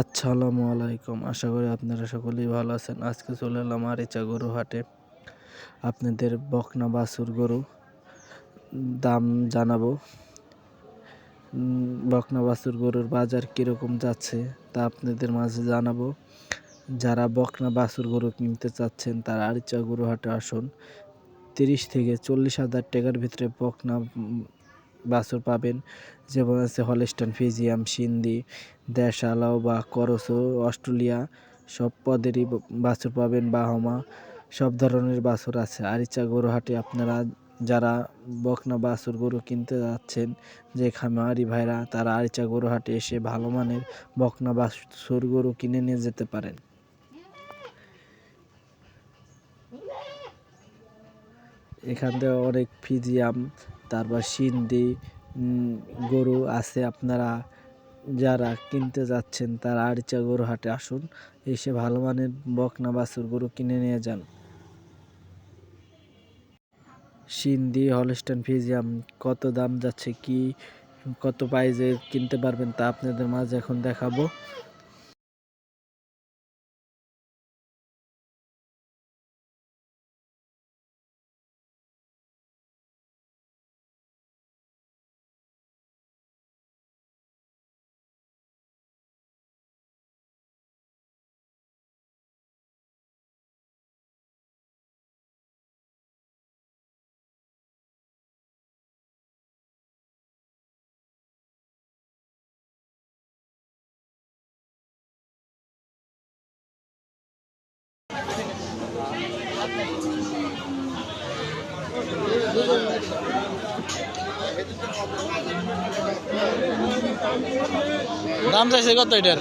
আসসালামু আলাইকুম। আশা করি আপনারা সকলেই ভালো আছেন। আজকে চলে এলাম আরিচা গরু হাটে। আপনাদের বকনা বাছুর গরু দাম জানাব। বকনা বাছুর গরুর বাজার কীরকম যাচ্ছে তা আপনাদের মাঝে জানাব। যারা বকনা বাছুর গরু কিনতে চাচ্ছেন, তারা আরিচা গরু হাটে আসুন। তিরিশ থেকে চল্লিশ হাজার টাকার ভিতরে বকনা বাছুর পাবেন। যেমন আছে হলিস্টান ফিজিয়াম, সিন্ধি, দেশালাও বা করসো, অস্ট্রেলিয়া, সব পদেরই বাছুর পাবেন। বাহমা, সব ধরনের বাছুর আছে। আরিচা গরু হাটে আপনারা যারা বকনা বাছুর গরু কিনতে যাচ্ছেন, যে খামারি ভাইরা, তারা আরিচা গরু হাটে এসে ভালো মানের বকনা বাছুর গরু কিনে নিয়ে যেতে পারেন। এখান থেকে অনেক ফিজিয়াম তারপর সিন্ধি গরু আছে আপনারা যারা কিনতে যাচ্ছেন তারা আরিচা গরু হাটে আসুন, এসে ভালো মানের বকনা বাছুর গরু কিনে নিয়ে যান। সিন্ধি, হলস্টাইন, ফিজিয়াম, কত দাম যাচ্ছে, কি, কত প্রাইজে কিনতে পারবেন তা আপনাদের মাঝে এখন দেখাবো। দাম চাইছে কত এটার?